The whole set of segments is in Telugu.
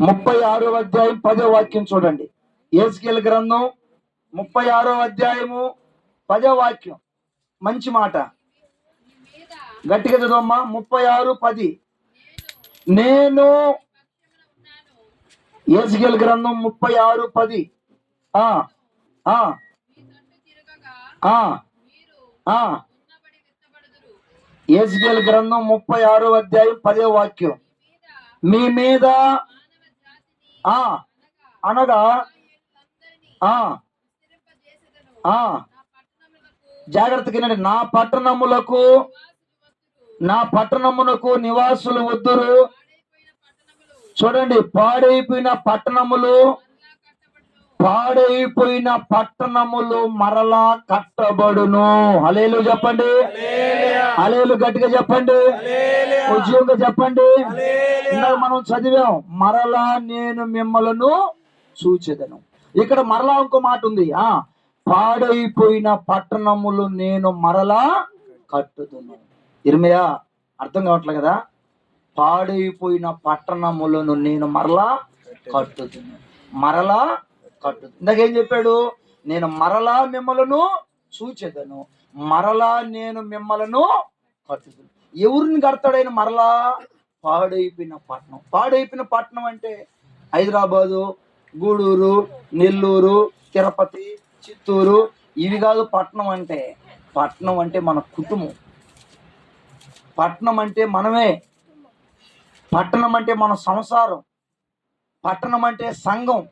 ముప్పై ఆరో అధ్యాయం పదో వాక్యం చూడండి. ఏస్కేల్ గ్రంథం ముప్పై ఆరో అధ్యాయము పదో వాక్యం. మంచి మాట. గట్టిగా చదవమ్మా. ముప్పై ఆరు పది. నేను ఏస్కేల్ గ్రంథం ముప్పై ఆరు పది. ఆ ఆ ఆ ఆ. గ్రంథం ముప్పై ఆరో అధ్యాయం పదో వాక్యం. మీ మీద ఆ అనగా ఆ ఆ. జాగ్రత్తగా నా పట్టణములకు నా పట్టణమునకు నివాసులు వద్దురు. చూడండి పాడైపోయిన పట్టణములు పాడైపోయిన పట్టణములు మరలా కట్టబడును. అలేలు చెప్పండి. అలేలు గట్టిగా చెప్పండి. ఉద్యోగంగా చెప్పండి. ఇందాక మనం చదివాం మరలా నేను మిమ్మలను సూచెదను ఇక్కడ మరలా ఇంకో మాట ఉంది. ఆ పాడైపోయిన పట్టణములు నేను మరలా కట్టుదును. ఇర్మయా అర్థం కావట్లే కదా? పాడైపోయిన పట్టణములను నేను మరలా కట్టుదును. మరలా కట్టు. ఇందాకేం చెప్పాడు? నేను మరలా మిమ్మలను చూచెదను. మరలా నేను మిమ్మలను కట్టుదను. ఎవరిని కడతాడైన మరలా? పాడైపోయిన పట్టణం పాడైపోయిన పట్టణం అంటే హైదరాబాదు గూడూరు నెల్లూరు తిరుపతి చిత్తూరు ఇవి కాదు పట్టణం అంటే. పట్టణం అంటే మన కుటుంబం. పట్టణం అంటే మనమే. పట్టణం అంటే మన సంసారం. పట్టణం అంటే సంఘం.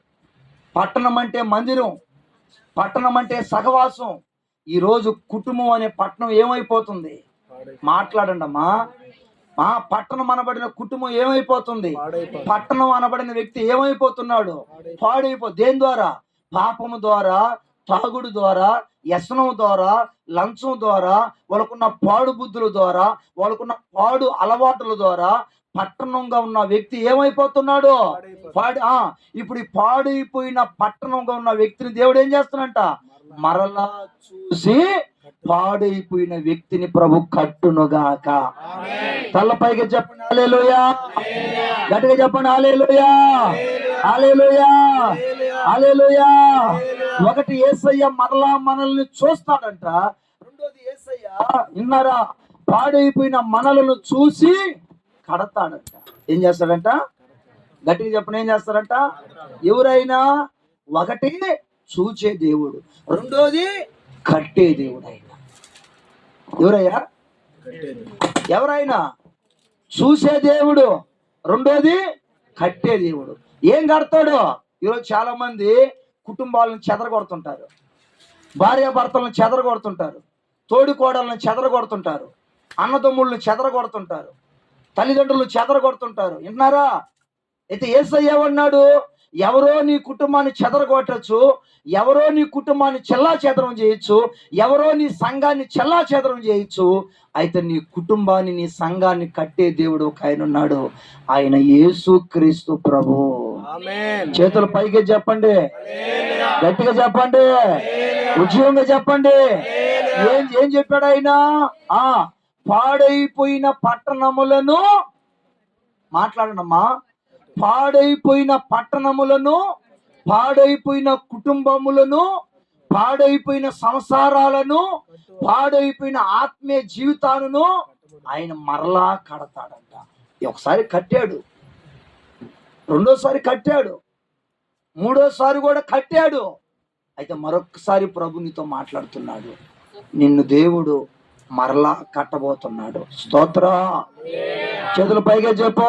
పట్టణం అంటే మందిరం పట్టణం అంటే సహవాసం. ఈరోజు కుటుంబం అనే పట్టణం ఏమైపోతుంది? మాట్లాడండి అమ్మా. ఆ పట్టణం అనబడిన కుటుంబం ఏమైపోతుంది? పట్టణం అనబడిన వ్యక్తి ఏమైపోతున్నాడు? పాడైపో దేని ద్వారా? పాపము ద్వారా తాగుడు ద్వారా వ్యసనం ద్వారా లంచం ద్వారా వాళ్ళకున్న పాడు బుద్ధుల ద్వారా వాళ్ళకున్న పాడు అలవాటుల ద్వారా పట్టణంగా ఉన్న వ్యక్తి ఏమైపోతున్నాడు? పాడి ఆ ఇప్పుడు పాడైపోయిన పట్టణంగా ఉన్న వ్యక్తిని దేవుడు ఏం చేస్తున్నట్ట మరలా చూసి పాడైపోయిన వ్యక్తిని ప్రభు కట్టునుగాక. తలపైకి చెప్పండి ఆలేలుయా గట్టిగా చెప్పండి ఆలేలుయా ఆలేలుయా ఆలేలుయా ఒకటి ఏసయ్య మరలా మనల్ని చూస్తాడంట. రెండోది ఏసయ్య. విన్నారా? పాడైపోయిన మనలను చూసి కడతాడంట. ఏం చేస్తాడంట? గట్టిగా చెప్పిన ఏం చేస్తాడంట? ఎవరైనా ఒకటి చూచే దేవుడు రెండోది కట్టే దేవుడు ఆయన ఎవరయ్యా? ఎవరైనా చూసే దేవుడు రెండోది కట్టే దేవుడు. ఏం కడతాడు? ఈరోజు చాలా మంది కుటుంబాలను చెదరగొడుతుంటారు. చెదర కొడుతుంటారు చెదరగొడుతుంటారు. చెదర కొడుతుంటారు చెదరగొడుతుంటారు. అన్నదమ్ముళ్ళని చెదరగొడుతుంటారు. తల్లిదండ్రులు చెదరగొడుతుంటారు. విన్నారా? అయితే ఏసయ్య అన్నాడు ఎవరో నీ కుటుంబాన్ని చెదరగొట్టచ్చు ఎవరో నీ కుటుంబాన్ని చెల్లా చెదరం చేయొచ్చు ఎవరో నీ సంఘాన్ని చెల్లా చెదరం చేయొచ్చు అయితే నీ కుటుంబాన్ని నీ సంఘాన్ని కట్టే దేవుడు ఒక ఆయన ఉన్నాడు. ఆయన యేసు క్రీస్తు ప్రభు. చేతులు పైకి చెప్పండి. గట్టిగా చెప్పండి. ఉద్యోగంగా చెప్పండి. ఏం ఏం చెప్పాడు ఆయన? ఆ పాడైపోయిన పట్టణములను మాట్లాడనమ్మా పాడైపోయిన పట్టణములను పాడైపోయిన కుటుంబములను పాడైపోయిన సంసారాలను పాడైపోయిన ఆత్మీయ జీవితాలను ఆయన మరలా కడతాడంట. ఒకసారి కట్టాడు. రెండోసారి కట్టాడు. మూడోసారి కూడా కట్టాడు. అయితే మరొకసారి ప్రభు నీతో మాట్లాడుతున్నాడు. నిన్ను దేవుడు మరలా కట్టబోతున్నాడు. స్తోత్ర. చేతులు పైగా చెప్పు.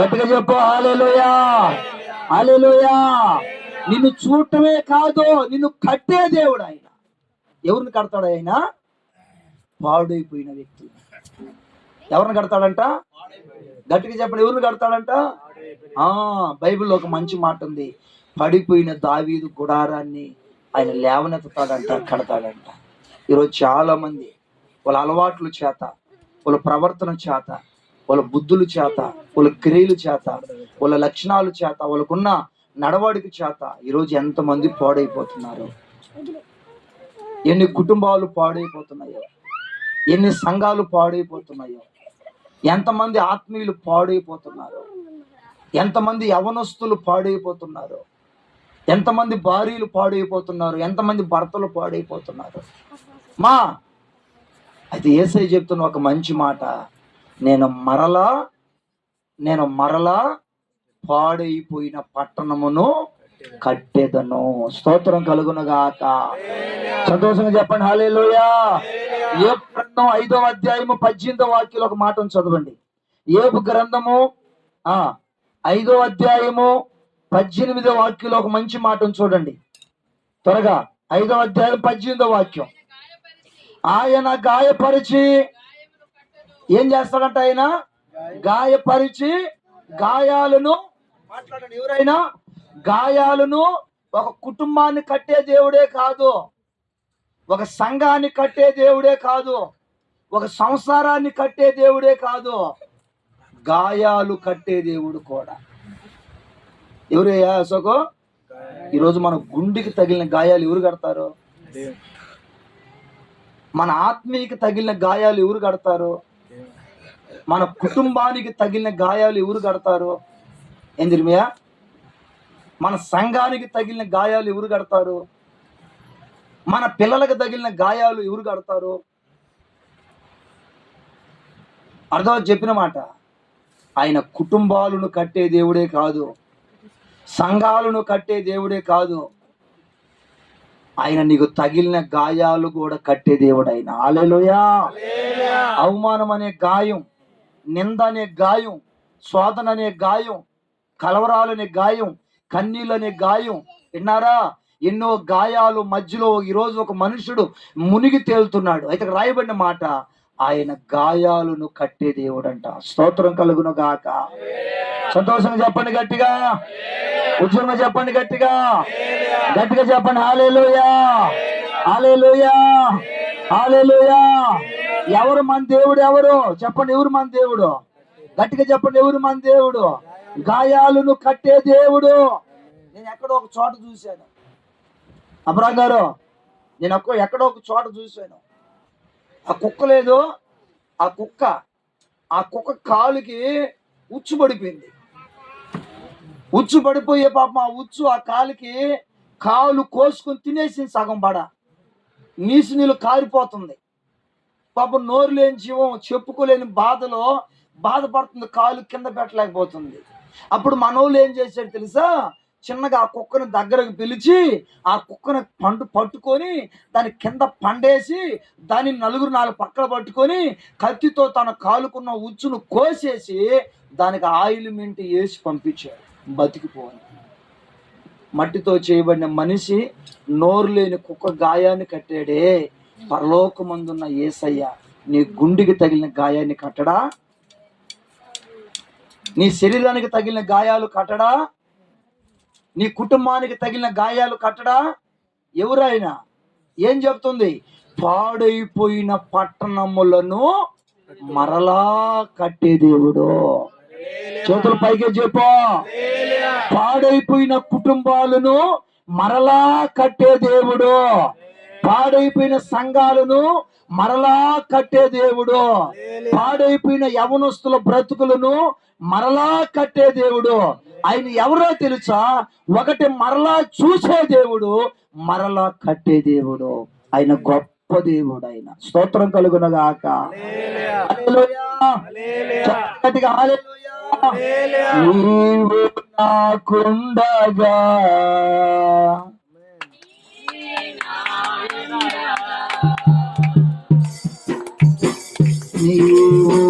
గట్టిగా చెప్పు. ఆలేలుయా ఆలేలుయా నిన్ను చూడటమే కాదు నిన్ను కట్టే దేవుడు ఆయన. ఎవరిని కడతాడు ఆయన? పాడైపోయిన వ్యక్తి ఎవరిని కడతాడంట? గట్టిగా చెప్పండి ఎవరిని కడతాడంట? ఆ బైబిల్లో ఒక మంచి మాట ఉంది. పడిపోయిన దావీదు గుడారాన్ని ఆయన లేవనెత్తుతాడంట కడతాడంట. ఈరోజు చాలా మంది వాళ్ళ అలవాట్ల చేత వాళ్ళ ప్రవర్తన చేత వాళ్ళ బుద్ధుల చేత వాళ్ళ క్రియల చేత వాళ్ళ లక్షణాల చేత వాళ్ళకున్న నడవడిక చేత ఈరోజు ఎంతమంది పాడైపోతున్నారు? ఎన్ని కుటుంబాలు పాడైపోతున్నాయో ఎన్ని సంఘాలు పాడైపోతున్నాయో ఎంతమంది ఆత్మీయులు పాడైపోతున్నారు ఎంతమంది యవనస్తులు పాడైపోతున్నారు ఎంతమంది భార్యలు పాడైపోతున్నారు ఎంతమంది భర్తలు పాడైపోతున్నారు. మా అయితే ఏసై చెప్తున్న ఒక మంచి మాట. నేను మరలా నేను మరలా పాడైపోయిన పట్టణమును కట్టేదను. స్తోత్రం కలుగునగాక. సంతోషంగా చెప్పండి హాలేలోయా ఏ గ్రంథం ఐదో అధ్యాయము పద్దెనిమిదో వాక్యంలో ఒక మాట చదవండి. ఏపు గ్రంథము ఆ ఐదో అధ్యాయము పద్దెనిమిదో వాక్యంలో ఒక మంచి మాటను చూడండి. త్వరగా ఐదో అధ్యాయం పద్దెనిమిదో వాక్యం. ఆయన గాయపరిచి ఏం చేస్తాడంట ఆయన? గాయపరిచి గాయాలను మాట్లాడండి ఎవరైనా? గాయాలను ఒక కుటుంబాన్ని కట్టే దేవుడే కాదు. ఒక సంఘాన్ని కట్టే దేవుడే కాదు. ఒక సంసారాన్ని కట్టే దేవుడే కాదు. గాయాలు కట్టే దేవుడు కూడా. ఎవరు అశోకు? ఈరోజు మన గుండెకి తగిలిన గాయాలు ఎవరు కడతారు? మన ఆత్మీయకి తగిలిన గాయాలు ఎవరు కడతారు? మన కుటుంబానికి తగిలిన గాయాలు ఎవరు కడతారు? ఏం మన సంఘానికి తగిలిన గాయాలు ఎవరు కడతారు? మన పిల్లలకు తగిలిన గాయాలు ఎవరు కడతారు? అర్థం చెప్పిన మాట. ఆయన కుటుంబాలను కట్టే దేవుడే కాదు. సంఘాలను కట్టే దేవుడే కాదు. ఆయన నీకు తగిలిన గాయాలు కూడా కట్టే దేవుడు ఆయన ఆలెలోయా అవమానం అనే గాయం నింద అనే గాయం శోధన అనే గాయం కలవరాలు అనే గాయం కన్నీళ్ళు అనే గాయం. విన్నారా? ఎన్నో గాయాలు మధ్యలో ఈరోజు ఒక మనుషుడు మునిగి తేలుతున్నాడు. అయితే రాయబడిన మాట ఆయన గాయాలను కట్టే దేవుడు అంట స్తోత్రం కలుగును గాక. సంతోషంగా చెప్పండి గట్టిగా. ఉద్యమ చెప్పండి గట్టిగా. గట్టిగా చెప్పండి. హాలేలుయా హాలేలుయా హాలేలుయా ఎవరు మన దేవుడు ఎవరు? చెప్పండి ఎవరు మన దేవుడు? గట్టిగా చెప్పండి ఎవరు మన దేవుడు? గాయాలను కట్టే దేవుడు. నేను ఎక్కడో ఒక చోట చూశాను. అబ్రాం గారు నేను ఎక్కడో ఒక చోట చూశాను. ఆ కుక్క లేదు ఆ కుక్క ఆ కుక్క కాలుకి ఉచ్చు పడిపోయింది. ఉచ్చు పడిపోయే పాపం ఆ ఉచ్చు ఆ కాలుకి కాలు కోసుకొని తినేసింది సగం బడ. నీసు నీళ్ళు కారిపోతుంది. పాపం నోరు లేని జీవం చెప్పుకోలేని బాధలో బాధపడుతుంది కాలు కింద పెట్టలేకపోతుంది. అప్పుడు మనోళ్ళు ఏం చేశాడు తెలుసా? చిన్నగా ఆ కుక్కను దగ్గరకు పిలిచి ఆ కుక్కను పండు పట్టుకొని దాని కింద పండేసి దాన్ని నలుగురు నాలుగు పక్కన పట్టుకొని కత్తితో తన కాలుకున్న ఉచ్చును కోసేసి దానికి ఆయిల్మెంట్ వేసి పంపించాడు బతికిపోని మట్టితో చేయబడిన మనిషి నోరు లేని కుక్క గాయాన్ని కట్టాడే పరలోకమందున్న ఏసయ్య నీ గుండెకి తగిలిన గాయాన్ని కట్టడా? నీ శరీరానికి తగిలిన గాయాలు కట్టడా? నీ కుటుంబానికి తగిలిన గాయాలు కట్టడా? ఎవరైనా? ఏం చెప్తుంది? పాడైపోయిన పట్టణములను మరలా కట్టే దేవుడు. చేతుల పైకి చెప్పు. పాడైపోయిన కుటుంబాలను మరలా కట్టే దేవుడు. పాడైపోయిన సంఘాలను మరలా కట్టే దేవుడు. పాడైపోయిన యవనస్తుల బ్రతుకులను మరలా కట్టే దేవుడు. ఆయన ఎవరో తెలుసా? ఒకటి మరలా చూసే దేవుడు మరలా కట్టే దేవుడు. ఆయన గొప్ప దేవుడు ఆయన. స్తోత్రం కలుగునగాక. నీవు నాకుండగా. నీవు